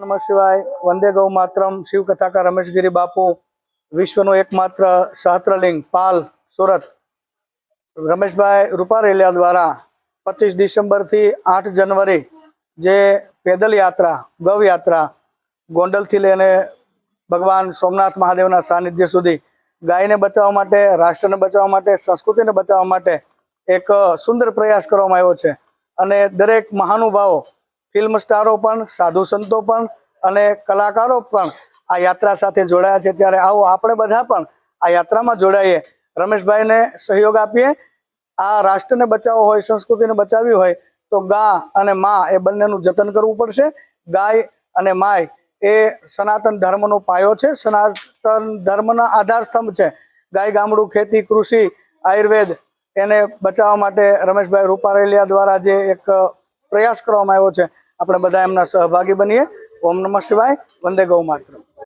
નમઃ શિવાય. વંદે ગૌ માતરમ. શિવ કથાકાર રમેશગીરી બાપુ. વિશ્વનું એકમાત્ર સહસ્ત્રલિંગ પાલ સુરત. રમેશભાઈ રૂપારેલિયા દ્વારા પચીસ ડિસેમ્બરથી આઠ જનવરી જે પેદલ યાત્રા, ગૌ યાત્રા ગોંડલથી લઈને ભગવાન સોમનાથ મહાદેવના સાનિધ્ય સુધી ગાયને બચાવવા માટે, રાષ્ટ્રને બચાવવા માટે, સંસ્કૃતિને બચાવવા માટે એક સુંદર પ્રયાસ કરવામાં આવ્યો છે. અને દરેક મહાનુભાવો ફિલ્મ સ્ટારો પણ, સાધુ સંતો પણ અને કલાકારો પણ આ યાત્રા સાથે જોડાયા છે. ત્યારે આવો આપણે બધા પણ આ યાત્રામાં જોડાઈએ. રમેશભાઈને સહયોગ આપીએ. આ રાષ્ટ્રને બચાવવો હોય, સંસ્કૃતિને બચાવવી હોય, તો ગા અને મા એ બંનેનું જતન કરવું પડશે. ગાય અને માય એ સનાતન ધર્મનો પાયો છે. સનાતન ધર્મના આધાર સ્તંભ છે. ગાય, ગામડું, ખેતી, કૃષિ, આયુર્વેદ એને બચાવવા માટે રમેશભાઈ રૂપારેલિયા દ્વારા જે એક પ્રયાસ કરવામાં આવ્યો છે આપણે બધા એમના સહભાગી બનીએ. ઓમ નમઃ શિવાય. વંદે ગૌ માત્ર.